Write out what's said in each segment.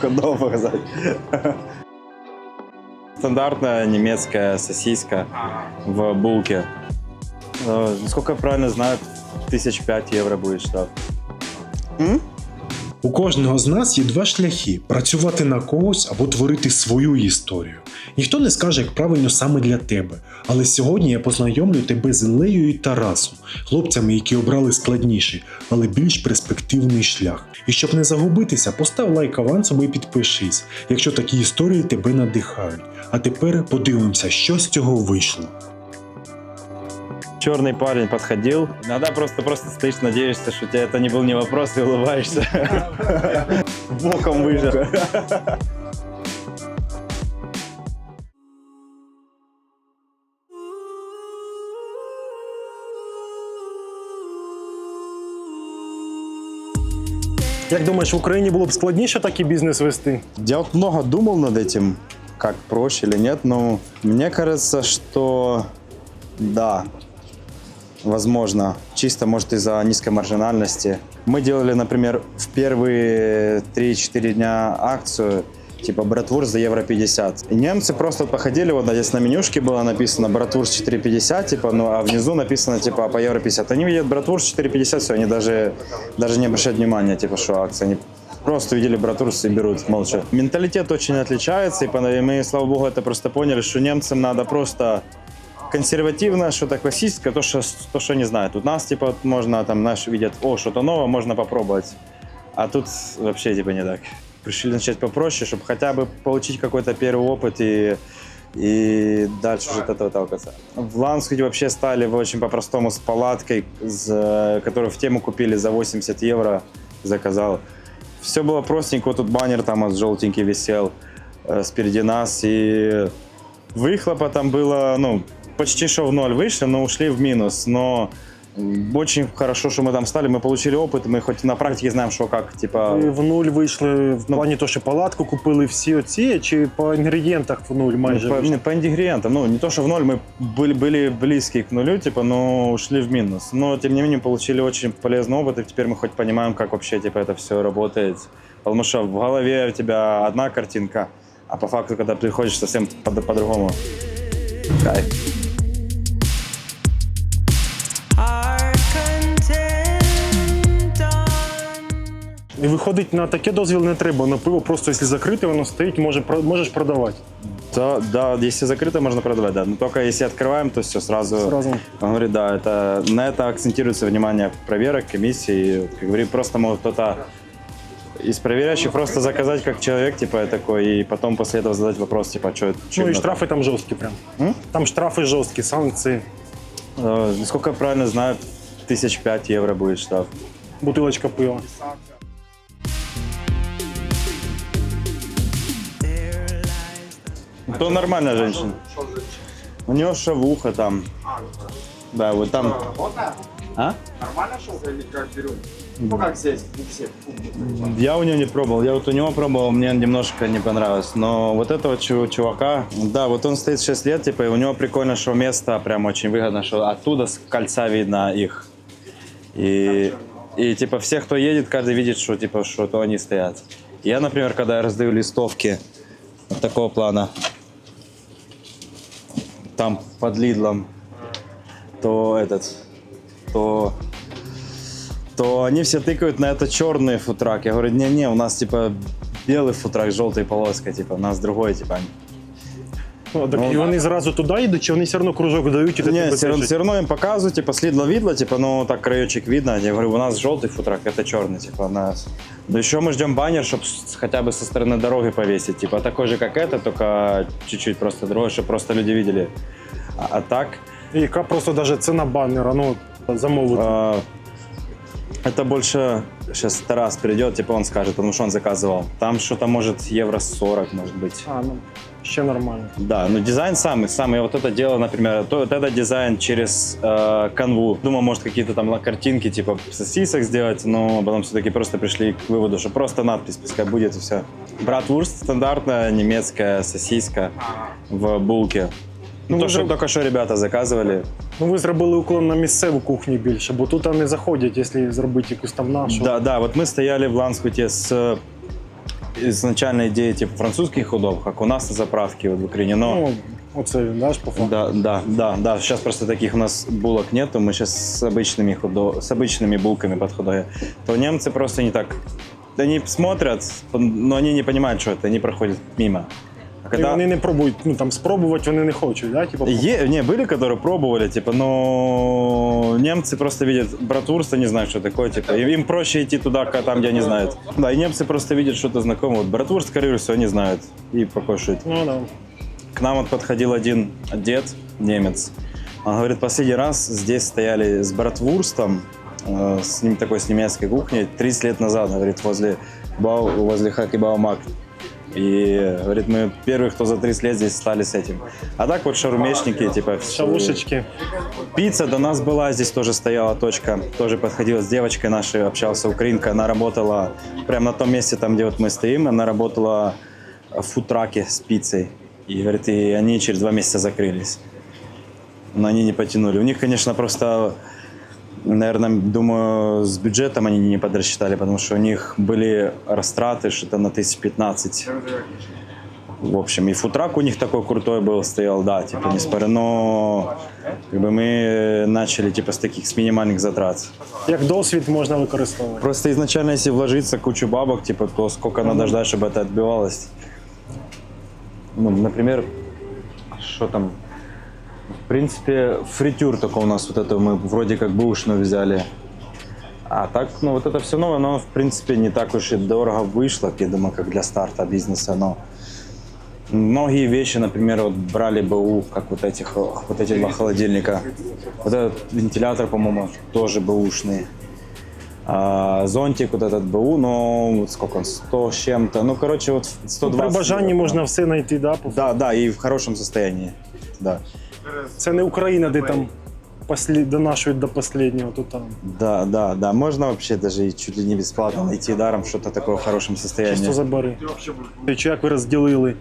Куда показать? Стандартная немецкая сосиска в булке. Э, Насколько я правильно знаю, тысяч пять евро будет штраф. У кожного з нас є два шляхи: працювати на когось або творити свою історію. Ніхто не скаже, як правильно саме для тебе. Але сьогодні я познайомлю тебе з Леєю і Тарасом, хлопцями, які обрали складніший, але більш перспективний шлях. І щоб не загубитися, постав лайк авансом і підпишись, якщо такі історії тебе надихають. А тепер подивимося, що з цього вийшло. Черный парень подходил. Иногда просто просто стоишь, надеешься, что у тебя это не был не вопрос, и улыбаешься. Боком выжил. Як думаєш, в Україні було б складніше такий бізнес вести? Я вот много думал над этим, как проще или нет, но мне кажется, что да, возможно, чисто может из-за низкой маржинальности. Мы делали, например, в первые 3-4 дня акцию, типа братвурст за евро 50. И немцы просто походили, вот здесь на менюшке было написано братвурст 4,50, типа, ну а внизу написано типа по евро 50. Они видят братвурст 4,50, все, они даже, даже не обращают внимания, типа, что акция. Они просто увидели братвурст и берут молча. Менталитет очень отличается, и мы, слава богу, это просто поняли, что немцам надо просто консервативно, что-то классическое, то что, то, что не знают. У нас, типа, можно, там, знаешь, видят, о, что-то новое, можно попробовать. А тут вообще, типа, не так. Решили начать попроще, чтобы хотя бы получить какой-то первый опыт и, и дальше уже от этого толкаться. В Ланскуте вообще стали очень по-простому с палаткой, с, которую в тему купили за 80 евро, заказал. Все было простенько, вот тут баннер там желтенький висел э, спереди нас, и выхлопа там было, ну, почти что в ноль вышли, но ушли в минус. Но м, очень хорошо, что мы там стали, мы получили опыт, мы хоть на практике знаем, что как, типа... Ви в нуль вийшли в плані того, що палатку купили всі оці, чи по інгредієнтах в нуль майже Ну, по, вийшли? не, по ингредиентам, ну, не то, что в ноль, мы были, были близки к нулю, типа, но ушли в минус. Но, тем не менее, получили очень полезный опыт, и теперь мы хоть понимаем, как вообще, типа, это все работает. Потому что в голове у тебя одна картинка, а по факту, когда приходишь, совсем по- по-другому. Кайф. І виходить, на таке дозвіл не треба. На пиво просто, якщо закрите, воно стоїть, може, про- можеш продавати. Да, да, если закрыто, можно продавать, да. Но только если открываем, то все сразу. Сразу. Он говорит, да, это на это акцентируется внимание проверок, комиссии. Как говорит, просто может кто-то из проверяющих просто заказать как человек, типа такой, и потом после этого задать вопрос, типа, что Ну і штрафи там жорсткі прям. М? Там штрафи жорсткі, санкції, Насколько я правильно знаю, тысяч пять евро будет штраф. бутилочка пива. То нормальная женщина. У нее шавуха там. Да, вот там. А? Нормально шелка или как берем? Ну как здесь, не все. Я у него не пробовал. Я вот у него пробовал, мне немножко не понравилось. Но вот этого чу- чувака, да, вот он стоит 6 лет, типа, и у него прикольно, что место прям очень выгодно, что оттуда с кольца видно их. И, и типа все, кто едет, каждый видит, что типа что то они стоят. Я, например, когда я раздаю листовки вот такого плана, там под Лидлом, то этот, то то они все тыкают на это черный футрак. Я говорю, не-не, у нас типа белый футрак с желтой полоской, типа, у нас другой, типа. Ну, так Ну, і вони зразу туди йдуть, чи вони все одно кружок дають і до Не, тебе все равно, держать? все равно им показывают, типа, слидло видно, типа, ну, так краечек видно. Я говорю, у нас желтый футрак, это черный, типа, у нас. Да еще мы ждем баннер, чтобы хотя бы со стороны дороги повесить, типа, такой же, как это, только чуть-чуть просто другой, чтобы просто люди видели. А, а так, І яка просто навіть ціна баннера, ну, замовити. А, Это больше сейчас Тарас придет, типа он скажет, потому что он заказывал. Там что-то может евро 40, может быть. А, ну, ще нормально. Да, но дизайн самый, самый. Вот это дело, например, то, вот это дизайн через э, канву. Думал, может, какие-то там картинки, типа сосисок сделать, но потом все-таки просто пришли к выводу, что просто надпись пускай будет и все. Братвурст стандартная немецкая сосиска в булке. Ну, то, вы что же- только что ребята заказывали. Ну, ви зробили уклон на місцеву кухню більше, бо тут не заходять, якщо зробити якусь там нашу. Да, да, вот мы стояли в Ланскуте с изначально идея типа французских ходов, как у нас на заправке вот в Украине, но... Ну, оце він, да, ж по факту. Да, да, да, да. Сейчас просто таких у нас булок нету. Мы сейчас с обычными худо... с обычными булками под худое. То немцы просто не так. Они смотрят, но они не понимают, что это, они проходят мимо. Когда вони не пробують, ну там спробувати вони не хочуть, да? Типу, Е- не, были, которые пробовали, типа, но немцы просто видят братвурство, не знают, что такое, типа, и им проще идти туда, ка- там, где они знают. Да, и немцы просто видят что-то знакомое. Вот братвурст, скорее всего, они знают и покушают. Ну да. К нам вот подходил один дед, немец. Он говорит, последний раз здесь стояли с братвурстом, э, с ним такой с немецкой кухней, 30 лет назад, говорит, возле, Бау, возле Хаки Баумак. И говорит, мы первые, кто за 30 лет здесь стали с этим. А так вот шаурмечники, типа... все- Шавушечки. Пицца до нас была, здесь тоже стояла точка, тоже подходила с девочкой нашей, общался украинка, она работала прямо на том месте, там, где вот мы стоим, она работала в футраке с пиццей. И, говорит, и они через два месяца закрылись. Но они не потянули. У них, конечно, просто, наверное, думаю, с бюджетом они не подрасчитали, потому что у них были растраты что-то на тысяч 15. В общем, и футрак у них такой крутой был, стоял, да, типа, не спорю, но как бы мы начали типа с таких, с минимальных затрат. Як досвід можна використовувати. Просто изначально, если вложиться кучу бабок, типа, то сколько надо ждать, чтобы это отбивалось? Ну, например, что там? В принципе, фритюр только у нас вот это мы вроде как бэушную взяли. А так, ну вот это все новое, но в принципе не так уж и дорого вышло, я думаю, как для старта бизнеса, но многие вещи, например, вот брали БУ, как вот этих, вот эти два холодильника. Вот этот вентилятор, по-моему, тоже бэушный. А, зонтик вот этот БУ, но вот сколько он, 100 с чем-то. Ну, короче, вот 120. При бажанні евро. можна все знайти, да? по Да, да, и в хорошем состоянии. Да. Це не Україна, де там послі... донашують до останнього, то там. Да, да, да. Можно вообще даже и чуть ли не бесплатно найти даром что-то такое в хорошем состоянии. Чисто забери. Чи як ви розділили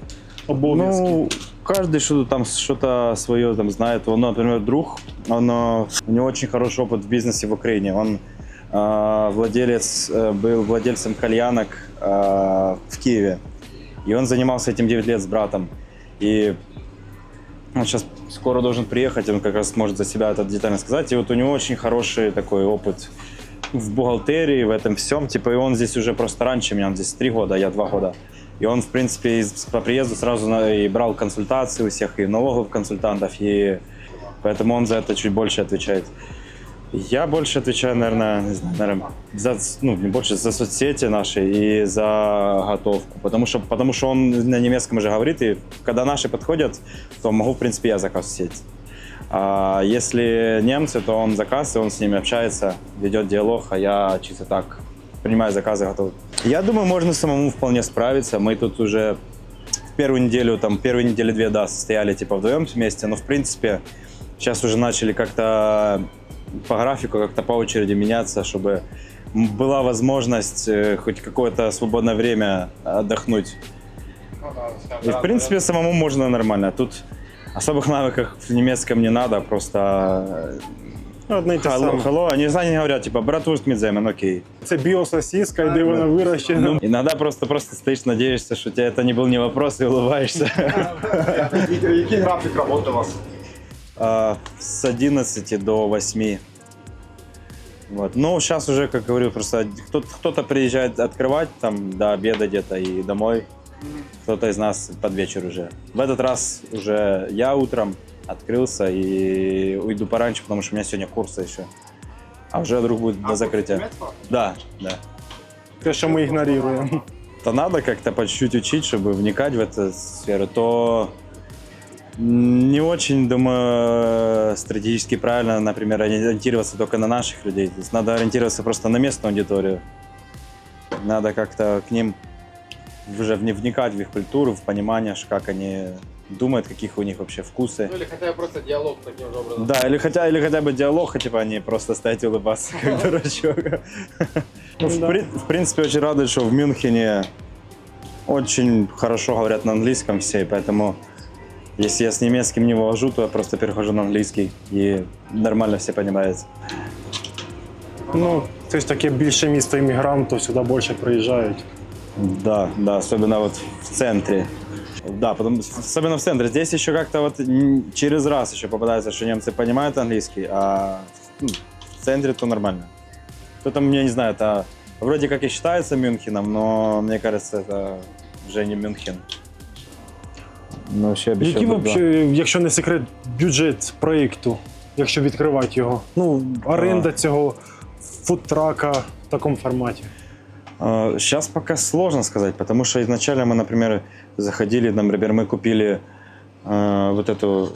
обов'язки? Ну, каждый что там что-то свое там знает. Он, например, друг, он, э, у него очень хороший опыт в бизнесе в Украине. Он э, владелец, э, был владельцем кальянок э, в Киеве. И он занимался этим 9 лет с братом. И он сейчас скоро должен приехать, он как раз сможет за себя это детально сказать. И вот у него очень хороший такой опыт в бухгалтерии, в этом всем. Типа, и он здесь уже просто раньше меня, он здесь три года, а я два года. И он, в принципе, по приезду сразу и брал консультации у всех, и налоговых консультантов, и поэтому он за это чуть больше отвечает. Я больше отвечаю, наверное, не знаю, наверное, за, ну, не больше, за соцсети наши и за готовку. Потому что, потому что он на немецком уже говорит, и когда наши подходят, то могу, в принципе, я заказ сеть. А если немцы, то он заказ, и он с ними общается, ведет диалог, а я чисто так принимаю заказы, готов. Я думаю, можно самому вполне справиться. Мы тут уже первую неделю, там, первые недели две, да, состояли типа вдвоем вместе, но в принципе сейчас уже начали как-то по графику, как-то по очереди меняться, чтобы м, была возможность э, хоть какое-то свободное время отдохнуть. И в принципе самому можно нормально. Тут особых навыков в немецком не надо, просто э, Одне й те hello, саме. hello. Они, они говорят, типа, братвурст мидземен, окей. Це біососіска, і де вона вирощена. Ну, иногда просто, просто стоишь, надеешься, что у тебя это не был не вопрос, и улыбаешься. Який графік роботи у вас? А, С 11 до 8. Вот. Ну, сейчас уже, как говорю, просто кто-то, приезжает открывать там до обеда где-то и домой. Кто-то из нас под вечер уже. В этот раз уже я утром открылся и уйду пораньше, потому что у меня сегодня курсы еще. А уже друг будет до закрытия. Да, да. Що ми ігноруємо. то надо как-то по чуть-чуть учить, чтобы вникать в эту сферу, то не очень, думаю, стратегически правильно, например, ориентироваться только на наших людей. То есть надо ориентироваться просто на местную аудиторию. Надо как-то к ним уже вникать в их культуру, в понимание, как они думают, каких у них вообще вкусы. Ну или хотя бы просто диалог таким же образом. Да, или хотя, или хотя бы диалог, а типа они просто стоять и улыбаться, как дурачок. Ну, в, принципе, очень рады, что в Мюнхене очень хорошо говорят на английском все, поэтому если я с немецким не вывожу, то я просто перехожу на английский, и нормально все понимают. Ну, це ж таке більше місто іммігрантів, сюди більше приїжджають. Да, да, особенно вот в центре. Да, потом, особенно в центре. Здесь еще как-то вот м, через раз еще попадается, что немцы понимают английский, а ну, в центре то нормально. Кто-то, я не знаю, это вроде как и считается Мюнхеном, но мне кажется, это уже не Мюнхен. Ну, ще б ще Який, тут, да. взагалі, якщо не секрет, бюджет проєкту, якщо відкривати його? Ну, оренда цього фудтрака в такому форматі. Сейчас пока сложно сказать, потому что изначально мы, например, заходили, например, мы купили э, вот эту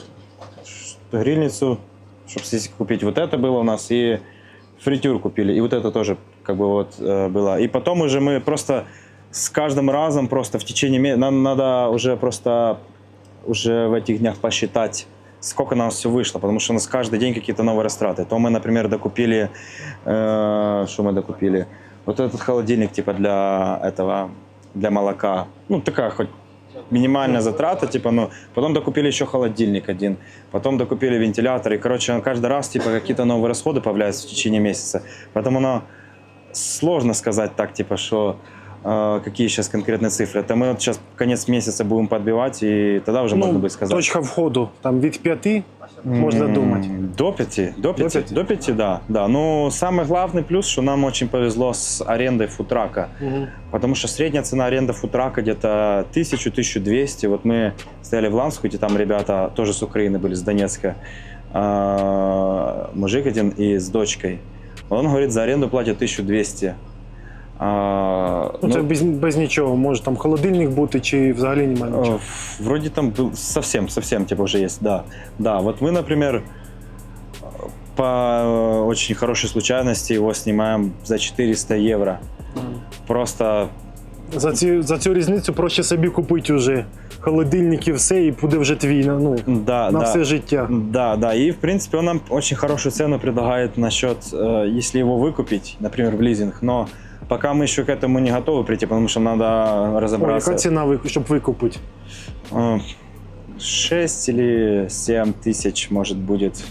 грильницу, чтобы здесь купить вот это было у нас, и фритюр купили, и вот это тоже как бы вот э, было. И потом уже мы просто с каждым разом просто в течение месяца, нам надо уже просто уже в этих днях посчитать, сколько нам все вышло, потому что у нас каждый день какие-то новые растраты. То мы, например, докупили, э, что мы докупили? Вот этот холодильник типа для этого, для молока. Ну, такая хоть минимальная затрата, типа, ну, потом докупили еще холодильник один, потом докупили вентилятор, и, короче, каждый раз, типа, какие-то новые расходы появляются в течение месяца. Поэтому, ну, сложно сказать так, типа, что какие сейчас конкретные цифры. Это мы вот сейчас конец месяца будем подбивать, и тогда уже можно будет сказать. Ну, точка входу там від п'яти, можна М, думати. До пяти, до пяти, пяти? до пяти, да, да. Но самый главный плюс, что нам очень повезло с арендой футрака, Мгм. потому что средняя цена аренды футрака где-то 1000-1200. Вот мы стояли в Ланскуте, там ребята тоже с Украины были, с Донецка, а, мужик один и с дочкой. Он говорит, за аренду платит 1200. А, Ну, це ну, без, без нічого. Може там холодильник бути, чи взагалі немає нічого. Э, Вроде там был совсем, совсем типа уже есть, да. Да, вот мы, например, по э, очень хорошей случайности его снимаем за 400 евро. Просто, За, ці, за цю різницю проще собі купити вже холодильник і все, і буде вже твій ну, да, на да. все життя. Да, да, и в принципе он нам очень хорошую цену предлагает насчет, э, если его выкупить, например, в лизинг, но пока мы еще к этому не готовы прийти, потому что надо О, разобраться. яка ціна, ви- щоб викупити? Э, 6 или 7 тысяч, может, будет.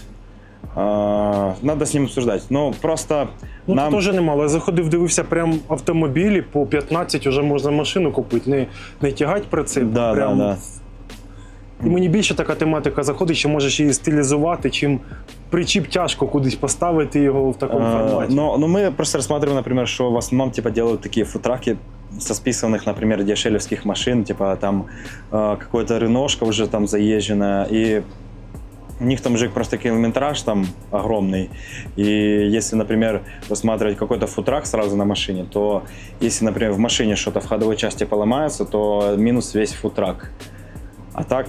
Э, Надо с ним обсуждать. Но просто Ну, нам... це теж немало. Я заходив, дивився прям автомобілі по 15 вже можна машину купити, не, не тягати прицеп. Да, прям... да, да. І мені більше така тематика заходить, що можеш її стилізувати, чим причіп тяжко кудись поставити його в такому форматі. Но, но мы просто рассматриваем, например, что в основном типа делают такие футраки со списанных, например, дешевлевских машин, типа там э, какой-то реношка уже там заезженная, и у них там же просто километраж там огромный. И если, например, рассматривать какой-то футрак сразу на машине, то если, например, в машине что-то в ходовой части поломается, то минус весь футрак. А так,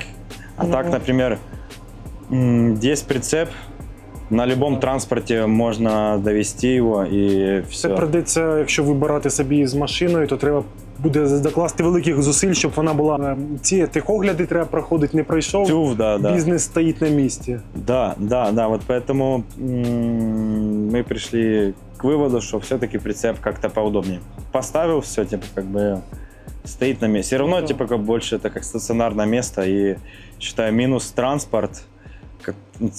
а так, Ну. например, м, здесь прицеп, на любом транспорте можно довести его и все. Це придеться, якщо вибирати собі з машиною, то треба буде докласти великих зусиль, щоб вона була е, ці техогляди треба проходити, не пройшов. Тюф, да, да. Бізнес стоїть на місці. Да, да, да. Вот поэтому м, мы пришли к выводу, что все-таки прицеп как-то поудобнее. Поставил все, типа, как бы стоит на месте. Все равно, Да. типа, как больше это как стационарное место. И считаю, минус транспорт, как,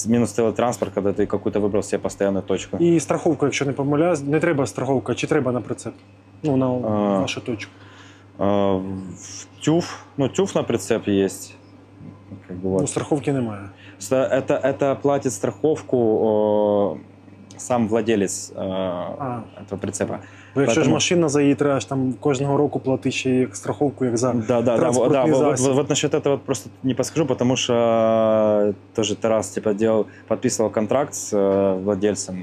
минус целый транспорт, когда ты какую-то выбрал себе постоянную точку. І страховка, якщо не помиляюсь, не треба страховка, чи треба на прицеп? Ну, на А. вашу точку. А, в тюф, ну, тюф на прицеп есть. Как бы вот. Ну, страховки немає. Ста- Это, это платит страховку о, сам владелец э, А. этого прицепа. Бо якщо ж Поэтому- машина за її треба ж там кожного року платити ще як страховку, як за. Да, да, да, вот, Транспортный да, вот, вот, засіб. вот насчет этого вот просто не подскажу, потому что э, тоже Тарас типа делал, подписывал контракт с э, владельцем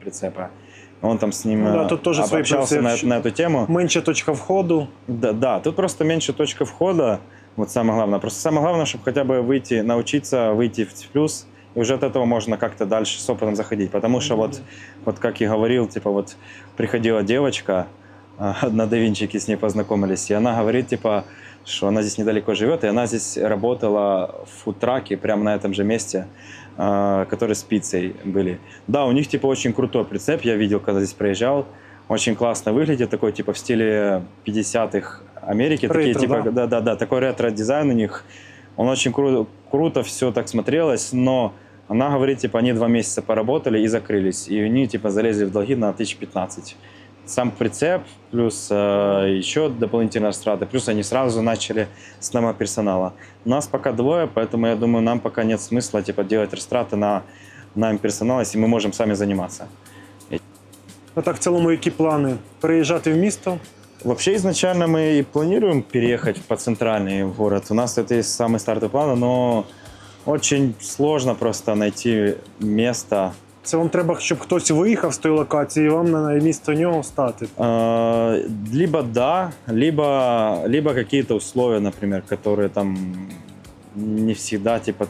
прицепа. Он там с ним Ну да, э, тут тоже свои общался на, плюсы. на эту тему. Менша точка входу. Да, да, тут просто меньше точка входа. Вот самое главное. Просто самое главное, чтобы хотя бы выйти, научиться выйти в плюс, и уже от этого можно как-то дальше с опытом заходить. Потому что вот, вот как и говорил, типа вот приходила девочка, а, одна давинчики с ней познакомились, и она говорит, типа, что она здесь недалеко живет, и она здесь работала в фудтраке прямо на этом же месте, а, который с пиццей были. Да, у них типа очень крутой прицеп, я видел, когда здесь проезжал, очень классно выглядит, такой типа в стиле 50-х Америки, такие Ретро, типа, да? да, да, да, такой ретро-дизайн у них, он очень кру- круто все так смотрелось, но она говорит, типа, они два месяца поработали и закрылись, и они, типа, залезли в долги на 1015. сам прицеп, плюс э, еще дополнительные растраты, плюс они сразу начали с найма персонала. Нас пока двое, поэтому я думаю, нам пока нет смысла типа делать растраты на найм персонала, если мы можем сами заниматься. А так, в цілому, які плани? Переїжджати в місто? Вообще изначально мы и планируем переехать по центральный город. У нас это и самый стартовый план, но очень сложно просто найти место. Це вам треба, щоб хтось виїхав з тої локації, і вам на місто нього стати. Э, Либо да, либо, либо какие-то условия, например, которые там не всегда, типа,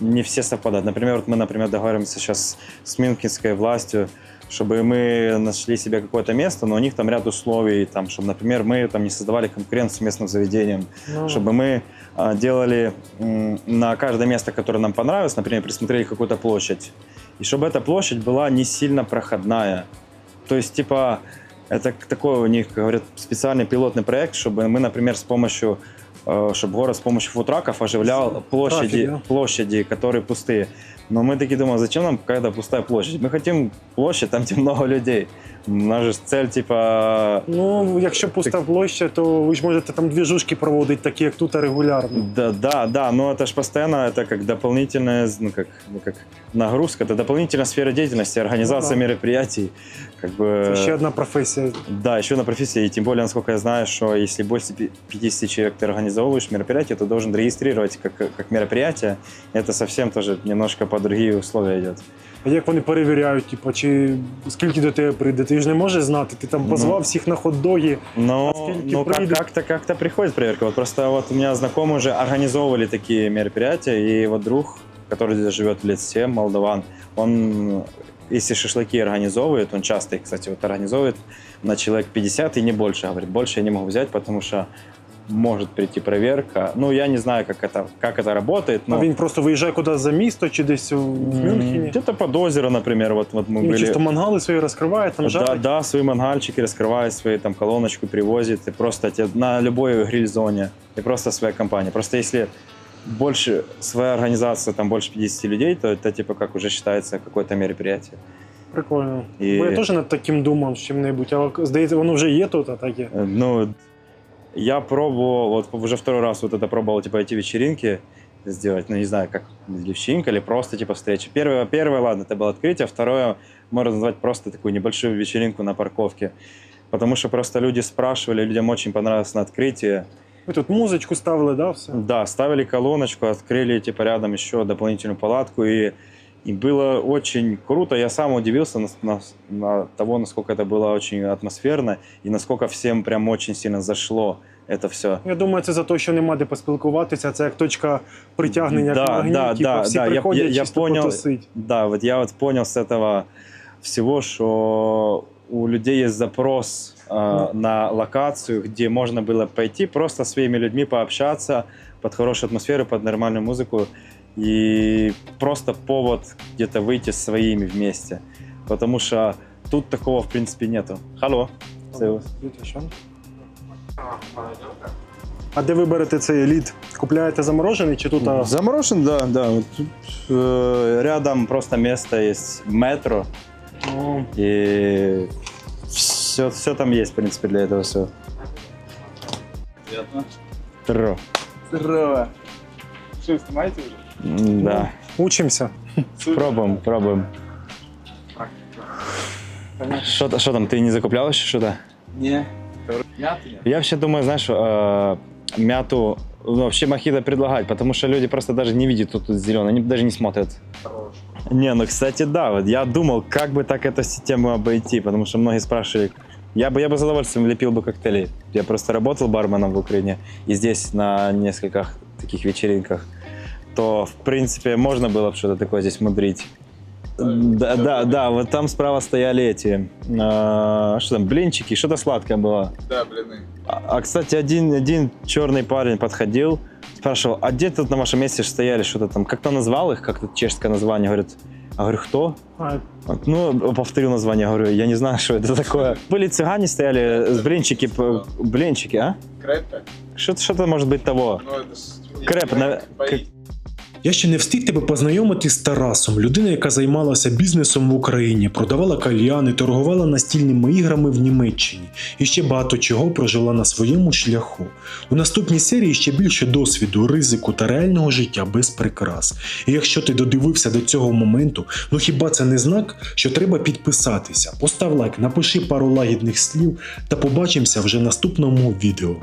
не все совпадают. Например, вот мы, например, договариваемся сейчас с Минкинской властью, чтобы мы нашли себе какое-то место, но у них там ряд условий, там, чтобы, например, мы там не создавали конкуренцию местным заведениям, Ну, чтобы мы а, делали м, на каждое место, которое нам понравилось, например, присмотрели какую-то площадь, и чтобы эта площадь была не сильно проходная. То есть, типа, это такой у них, говорят, специальный пилотный проект, чтобы мы, например, с помощью, чтобы город с помощью футраков оживлял площади, площади, которые пустые. Но мы такие думаем, зачем нам какая-то пустая площадь? Мы хотим площадь, там, где много людей. У нас же цель, типа, ну, якщо пуста площа, то ви ж можете там дві жушки проводити, такі як тут, а регулярно. Да, да, да, но это же постоянно это как дополнительная, ну как, ну, как нагрузка, это дополнительная сфера деятельности, организация Ну да. мероприятий, как бы. Це ще одна професія. Да, еще на профессии, и тем более, насколько я знаю, что если больше пи- 50 человек ты организовываешь мероприятие, то должен регистрировать как, как мероприятие. Это совсем тоже немножко по другие условия идет. А як вони перевіряють, типу, чи скільки до тебе прийде? Ти ж не можеш знати. Ти там позвав Ну. всіх на хот-доги. Но, А скільки но как, прийдет? как-то, как-то приходит проверка. Вот просто вот у меня знакомые уже организовывали такие мероприятия, и вот друг, который здесь живет лет 7, молдаван, он, если шашлыки организовывает, он часто их, кстати, вот организовывает на человек 50 и не больше. Говорит, больше я не могу взять, потому что может прийти проверка. Ну, я не знаю, как это, как это работает, но... А він просто виїжджає кудись за місто чи десь у- в М, Мюнхені. Где-то под озеро, например, вот, вот мы Він были... чисто мангали свої розкриває, там Да, жарить. да, свои мангальчики раскрывает, свои там колоночку привозит, и просто тебе на любой гриль-зоне, и просто своя компания. Просто если больше, своя организация, там больше 50 людей, то это типа как уже считается какое-то мероприятие. Прикольно. І- Бо я теж над таким думав з чим-небудь, але здається, воно вже є тут, а таке. Э, Ну, я пробовал, вот уже второй раз вот это пробовал, типа, эти вечеринки сделать, ну, не знаю, как вечеринка или просто, типа, встреча. Первое, первое, ладно, это было открытие, второе, можно назвать просто такую небольшую вечеринку на парковке. Потому что просто люди спрашивали, людям очень понравилось на открытии. Ви тут музичку ставили, да, все? Да, ставили колоночку, открыли, типа, рядом еще дополнительную палатку, и, и было очень круто. Я сам удивился на, на- на того, насколько это было очень атмосферно, и насколько всем прям очень сильно зашло это все. Я думаю, це за те, що нема де поспілкуватися, це як точка притягнення Да, магнітів, да, типу, да, всі да, я- приходять я- я чисто понял. потусить. Да, вот я вот понял с этого всего, что у людей есть запрос э, на локацию, где можно было пойти просто со своими людьми пообщаться под хорошую атмосферу, под нормальную музыку и просто повод где-то выйти с своими вместе. Потому что тут такого в принципе нету. Алло. Це- Вітя, що? А де ви берете цей лід? Купляєте заморожений чи тут? а, Заморожен, да, да. Вот тут, э, рядом просто место есть метро, ну, И все, все там есть, в принципе, для этого все. Приятно. Тро. Здорово. Что, снимаете уже? Да. Учимося. Пробуем, пробуем. Понятно. Что, что там, ты не закуплял еще что-то? Не. Мяту нет? Я вообще думаю, знаешь, э, мяту ну, вообще мохито предлагать, потому что люди просто даже не видят тут, тут зеленый, они даже не смотрят. Не, ну, кстати, да, вот я думал, как бы так эту систему обойти, потому что многие спрашивали, я бы, я бы с удовольствием лепил бы коктейли. Я просто работал барменом в Украине, и здесь на нескольких таких вечеринках, то, в принципе, можно было бы что-то такое здесь мудрить. Да, да, да, вот там справа стояли эти, э, что там, блинчики, что-то сладкое было. Да, блины. А, а, кстати, один, один черный парень подходил, спрашивал, а где тут на вашем месте стояли что-то там? Как-то назвал их, как-то чешское название, говорит. А говорю, кто? А, Ну, повторил название, говорю, я не знаю, что это такое. Были цыгане, стояли, с блинчики, блинчики, а? Крепко? Что-то, что-то может быть того. Ну, это ж... Крэп, на- Поить. Я ще не встиг тебе познайомити з Тарасом, людина, яка займалася бізнесом в Україні, продавала кальяни, торгувала настільними іграми в Німеччині і ще багато чого прожила на своєму шляху. У наступній серії ще більше досвіду, ризику та реального життя без прикрас. І якщо ти додивився до цього моменту, ну хіба це не знак, що треба підписатися? Постав лайк, напиши пару лагідних слів та побачимося вже в наступному відео.